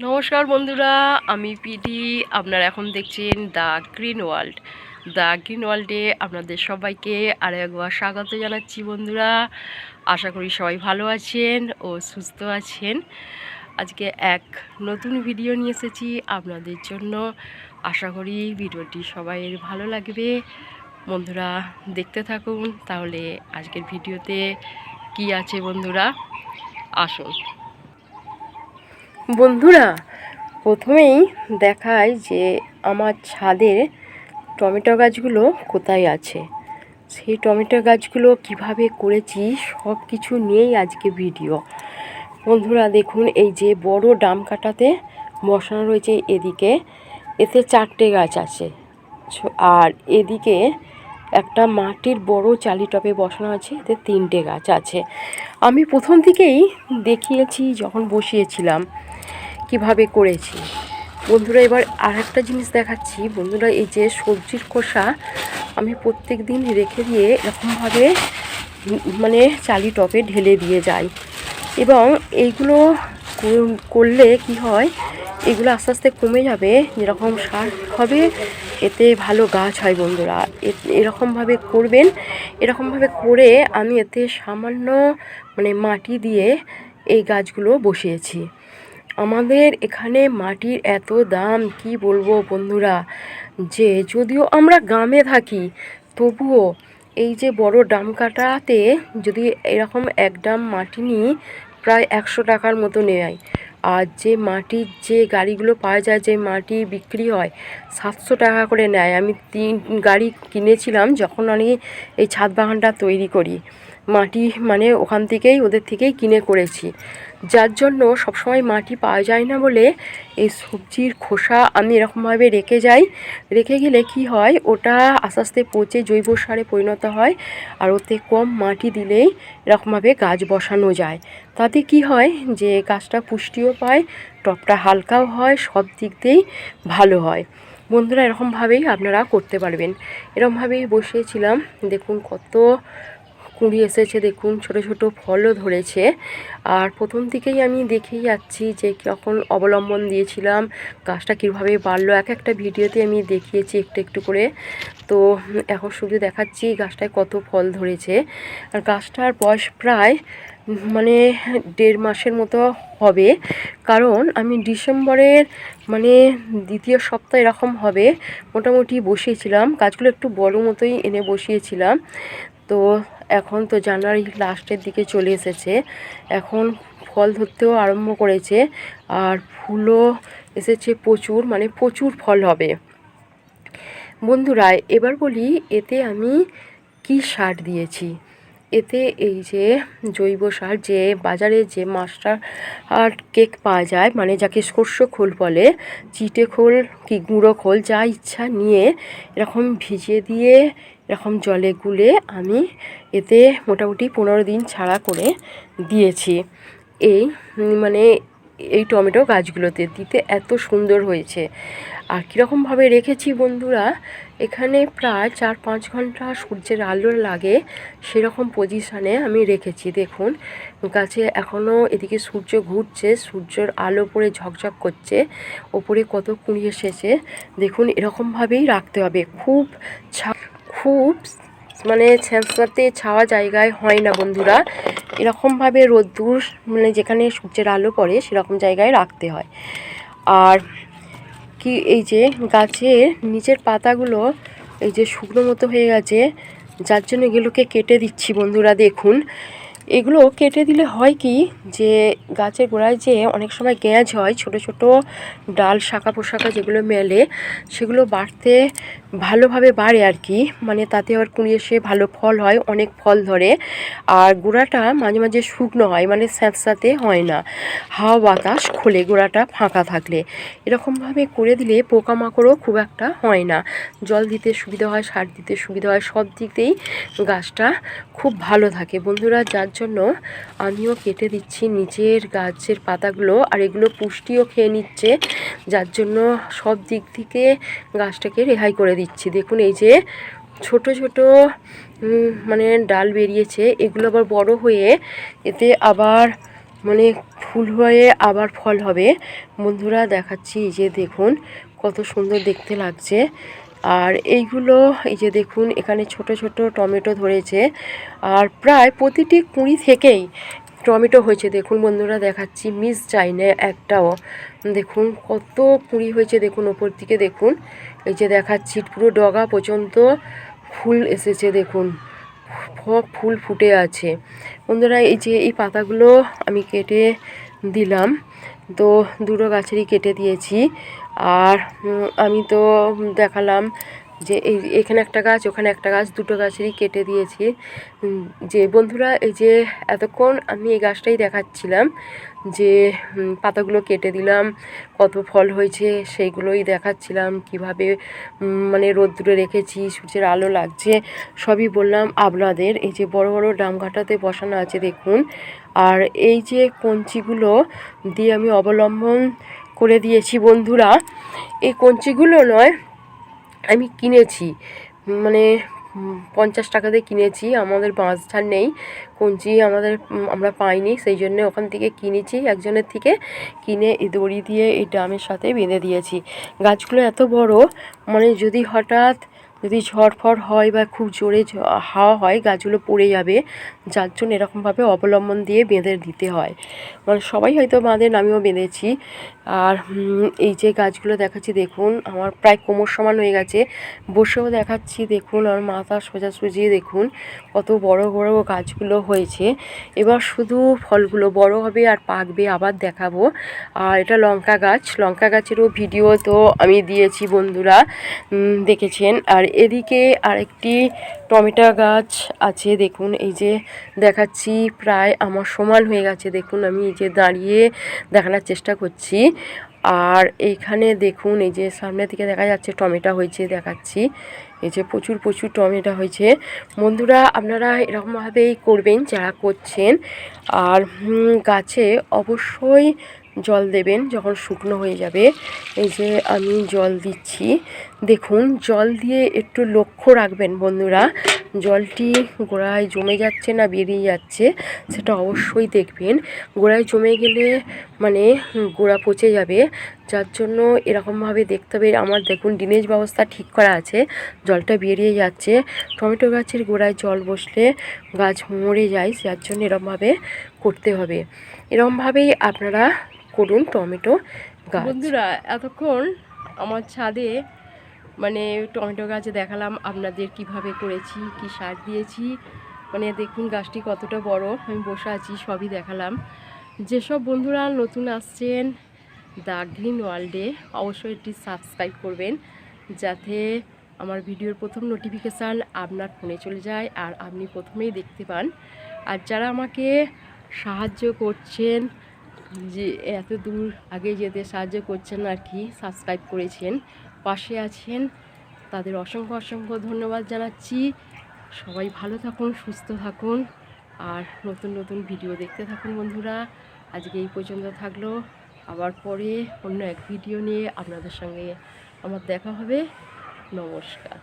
নমস্কার বন্ধুরা, আমি পিডি আপনারা এখন দেখছেন the Green World. The Green ওয়ার্ল্ডে আপনাদের সবাইকে আরও একবার স্বাগত জানাচ্ছি বন্ধুরা। আশা করি সবাই ভালো আছেন ও সুস্থ আছেন। আজকে এক নতুন ভিডিও নিয়ে এসেছি আপনাদের জন্য। আশা করি ভিডিওটি সবাই ভালো লাগবে। বন্ধুরা, দেখতে থাকুন। তাহলে আজকের ভিডিওতে কি আছে বন্ধুরা? আসুন। বন্ধুরা, প্রথমেই দেখায় যে আমার ছাদের টমেটো গাছগুলো কোথায় আছে। সেই টমেটো গাছগুলো কীভাবে করেছি সব কিছু নিয়েই আজকে ভিডিও। বন্ধুরা, দেখুন, এই যে বড় ডাম কাটাতে বসানো রয়েছে এদিকে। এতে চারটে গাছ আছে। আর এদিকে একটা মাটির বড় চালি টপে বসানো আছে, এতে তিনটে গাছ আছে। আমি প্রথম থেকেই দেখিয়েছি, যখন বসিয়েছিলাম। কীভাবে করেছি? বন্ধুরা, এবার আর একটা জিনিস দেখাচ্ছি। বন্ধুরা, এই যে সবজির খোসা আমি প্রত্যেক দিন রেখে দিয়ে এরকমভাবে মানে চালি টপে ঢেলে দিয়ে যাই। এবং এইগুলো কর- করলে কি হয়, এগুলো আস্তে আস্তে কমে যাবে, যেরকম সার হবে, এতে ভালো গাছ হয় বন্ধুরা। এরকমভাবে করবেন। এরকমভাবে করে আমি এতে সামান্য মানে মাটি দিয়ে এই গাছগুলো বসিয়েছি। আমাদের এখানে মাটির এত দাম, কি বলব বন্ধুরা? যে যদিও আমরা গ্রামে থাকি, তবুও এই যে বড় ডাম কাটাতে যদি এরকম এক ডাম মাটি নিই, প্রায় একশো টাকার মতো নেয়। আর যে মাটির যে গাড়িগুলো পাওয়া যায়, যে মাটি বিক্রি হয়, সাতশো টাকা করে নেয়। আমি তিন গাড়ি কিনেছিলাম, যখন আমি এই ছাদ বাগানটা তৈরি করি। মাটি মানে ওখান থেকেই, ওদের থেকেই কিনে করেছি। যার জন্য সবসময় মাটি পাওয়া যায় না বলে এই সবজির খোসা আমি এরকমভাবে রেখে যাই। রেখে গেলে কি হয়, ওটা আস্তে আস্তে পচে জৈব সারে পরিণত হয় আর ওতে কম মাটি দিলেই এরকমভাবে গাছ বসানো যায়। তাতে কি হয় যে গাছটা পুষ্টিও পায় টবটা হালকাও হয়, সব দিক দিয়েই ভালো হয়। বন্ধুরা, এরকমভাবেই আপনারা করতে পারবেন। এরকমভাবেই বসিয়েছিলাম। দেখুন কত কুঁড়ি এসেছে, দেখুন, ছোট ছোট ফলও ধরেছে। আর প্রথম থেকেই আমি দেখেই যাচ্ছি যে কখন অবলম্বন দিয়েছিলাম, গাছটা কীভাবে বাড়লো। এক একটা ভিডিওতে আমি দেখিয়েছি একটু একটু করে। তো এখন শুধু দেখাচ্ছি গাছটায় কত ফল ধরেছে। আর গাছটার বয়স প্রায় মানে দেড় মাসের মতো হবে। কারণ আমি ডিসেম্বরের মানে দ্বিতীয় সপ্তাহ এরকম হবে, মোটামুটি বসিয়েছিলাম। গাছগুলো একটু বড় মতোই এনে বসিয়েছিলাম। তো এখন তো জানুয়ারি লাস্টের দিকে চলে এসেছে। এখন ফল ধরতেও আরম্ভ করেছে আর ফুলও এসেছে প্রচুর মানে প্রচুর ফল হবে। বন্ধুরা, এবার বলি এতে আমি কি সার দিয়েছি? এতে এই যে জৈব সার, যে বাজারে যে মাস্টার আর কেক পাওয়া যায় মানে যাকে শস্য খোল বলে, চিটে খোল কি গুঁড়ো খোল, যা ইচ্ছা নিয়ে এরকম ভিজিয়ে দিয়ে এরকম জলে গুলে আমি এতে মোটামুটি পনেরো দিন ছাড়া করে দিয়েছি। এই মানে এই টমেটো গাছগুলোতে দিতে এত সুন্দর হয়েছে। আর কীরকমভাবে রেখেছি বন্ধুরা, এখানে প্রায় চার পাঁচ ঘণ্টা সূর্যের আলো লাগে সেরকম পজিশানে আমি রেখেছি, দেখুন। গাছে এখনও এদিকে সূর্য ঘুরছে, সূর্যের আলো পরে ঝকঝক করছে, ওপরে কত কুঁড়ি এসেছে, দেখুন এরকমভাবেই রাখতে হবে। খুব ছা খুব মানে স্যাঁতস্যাঁতে ছাওয়া জায়গায় হয় না বন্ধুরা। এরকমভাবে রোদ্দুর মানে যেখানে সূর্যের আলো পড়ে, সেরকম জায়গায় রাখতে হয়। আর কি এই যে গাছের নিচের পাতাগুলো এই যে শুকনো মতো হয়ে গেছে, যার জন্য এগুলোকে কেটে দিচ্ছি বন্ধুরা, দেখুন। এগুলো কেটে দিলে হয় কি যে গাছের গোড়ায় যে অনেক সময় গ্যাঁজ হয়, ছোট ছোট ডাল শাখা পোশাকা যেগুলো মেলে, সেগুলো বাড়তে ভালোভাবে বাড়ে আর কি। মানে তাতে আবার কুড়ি এসে ভালো ফল হয়, অনেক ফল ধরে। আর গোড়াটা মাঝে মাঝে শুকনো হয় মানে স্যাঁতস্যাঁতে হয় না। হাওয়া বাতাস খোলে গোড়াটা ফাঁকা থাকলে। এরকমভাবে করে দিলে পোকামাকড়ও খুব একটা হয় না। জল দিতে সুবিধা হয়, সার দিতে সুবিধা হয়, সব দিক দিয়েই গাছটা খুব ভালো থাকে। বন্ধুরা, যার জন্য আমিও কেটে দিচ্ছি নিচের গাছের পাতাগুলো আর এগুলো পুষ্টিও খেয়ে নিচ্ছে, যার জন্য সব দিক থেকে গাছটাকে রেহাই করে দিচ্ছি। দেখুন, এই যে ছোট ছোট মানে ডাল বেরিয়েছে, এগুলো আবার বড় হয়ে এতে আবার মানে ফুল হয়ে আবার ফল হবে। বন্ধুরা দেখাচ্ছি যে দেখুন, কত সুন্দর দেখতে লাগছে। আর এইগুলো, এই যে দেখুন, এখানে ছোট ছোট টমেটো ধরেছে। আর প্রায় প্রতিটি কুঁড়ি থেকেই টমেটো হয়েছে। দেখুন বন্ধুরা, দেখাচ্ছি মিস যায় না একটাও। দেখুন, কত কুঁড়ি হয়েছে দেখুন, ওপর দিকে দেখুন। এই যে দেখাচ্ছি, পুরো ডগা পর্যন্ত ফুল এসেছে দেখুন। ফুল ফুটে আছে। বন্ধুরা, এই যে এই পাতাগুলো আমি কেটে দিলাম। তো দুটো গাছেরই কেটে দিয়েছি। আর আমি তো দেখালাম যে এই এখানে একটা গাছ, ওখানে একটা গাছ, দুটো গাছেরই কেটে দিয়েছি। যে বন্ধুরা, এই যে এতক্ষণ আমি এই গাছটাই দেখাচ্ছিলাম, যে পাতাগুলো কেটে দিলাম, কত ফল হয়েছে সেইগুলোই দেখাচ্ছিলাম, কীভাবে মানে রোদ্দুরে রেখেছি, সূর্যের আলো লাগছে, সবই বললাম আপনাদের। এই যে বড় বড় ডামঘাটাতে বসানো আছে, দেখুন। আর এই যে কঞ্চিগুলো দিয়ে আমি অবলম্বন করে দিয়েছি বন্ধুরা। এই কঞ্চিগুলো নয়, আমি কিনেছি। মানে পঞ্চাশ টাকাতে কিনেছি, আমাদের বাঁশঝাড় নেই। কঞ্চি আমাদের আমরা পাইনি, সেই জন্য ওখান থেকে কিনেছি, একজনের থেকে কিনে দড়ি দিয়ে এই ড্রামের সাথে বেঁধে দিয়েছি। গাছগুলো এত বড় মানে যদি হঠাৎ যদি ঝড় ফড় হয় বা খুব জোরে হাওয়া হয়, গাছগুলো পড়ে যাবে। যার জন্য এরকমভাবে অবলম্বন দিয়ে বেঁধে দিতে হয়। মানে সবাই হয়তো বাঁধেন আমিও বেঁধেছি। আর এই যে গাছগুলো দেখাচ্ছি, দেখুন, আমার প্রায় কোমর সমান হয়ে গেছে। বসেও দেখাচ্ছি, দেখুন আমার মাথা সোজাসুজি, দেখুন, কত বড় বড় গাছগুলো হয়েছে। এবার শুধু ফলগুলো, বড় হবে আর পাকবে আবার দেখাবো। আর এটা লঙ্কা গাছ, লঙ্কা গাছেরও ভিডিও তো আমি দিয়েছি, বন্ধুরা দেখেছেন। আর এদিকে আরেকটি টমেটো গাছ আছে, দেখুন, এই যে দেখাচ্ছি, প্রায় আমার সমান হয়ে গেছে। দেখুন, আমি এই যে দাঁড়িয়ে দেখানোর চেষ্টা করছি। আর এইখানে দেখুন, এই যে সামনে থেকে দেখা যাচ্ছে টমেটো হয়েছে, দেখাচ্ছি। এই যে প্রচুর প্রচুর টমেটো হয়েছে। বন্ধুরা, আপনারা এরকমভাবেই করবেন, যারা করছেন। আর গাছে অবশ্যই জল দেবেন যখন শুকনো হয়ে যাবে। এই যে আমি জল দিচ্ছি। দেখুন, জল দিয়ে একটু লক্ষ্য রাখবেন বন্ধুরা। জলটি গোড়ায় জমে যাচ্ছে না, বেরিয়ে যাচ্ছে, সেটা অবশ্যই দেখবেন। গোড়ায় জমে গেলে মানে গোড়া পচে যাবে, যার জন্য এরকমভাবে দেখতে হবে। আমার দেখুন, ড্রেনেজ ব্যবস্থা ঠিক করা আছে, জলটা বেরিয়ে যাচ্ছে। টমেটো গাছের গোড়ায় জল বসলে গাছ মরে যায়, যার জন্য এরকমভাবে করতে হবে। এরকমভাবেই আপনারা করুন টমেটো গাছ। বন্ধুরা, এতক্ষণ আমার ছাদে মানে টমেটো গাছ দেখালাম আপনাদের কীভাবে করেছি, কি সার দিয়েছি। মানে দেখুন গাছটি কতটা বড়, আমি বসে আছি, সবই দেখালাম। যেসব বন্ধুরা নতুন আসছেন, দ্য গ্রিন ওয়ার্ল্ডে অবশ্যই এটি সাবস্ক্রাইব করবেন, যাতে আমার ভিডিওর প্রথম নোটিফিকেশান আপনার ফোনে চলে যায় আর আপনি প্রথমেই দেখতে পান। আর যারা আমাকে সাহায্য করছেন, যে এত দূর আগে যেতে সাহায্য করছেন আর কি, সাবস্ক্রাইব করেছেন পাশে আছেন। তাদের অসংখ্য অসংখ্য ধন্যবাদ জানাচ্ছি। সবাই ভালো থাকুন, সুস্থ থাকুন। আর নতুন নতুন ভিডিও দেখতে থাকুন বন্ধুরা। আজকে এই পর্যন্ত থাকল। আবার পরে অন্য এক ভিডিও নিয়ে আপনাদের সঙ্গে আমার দেখা হবে। নমস্কার।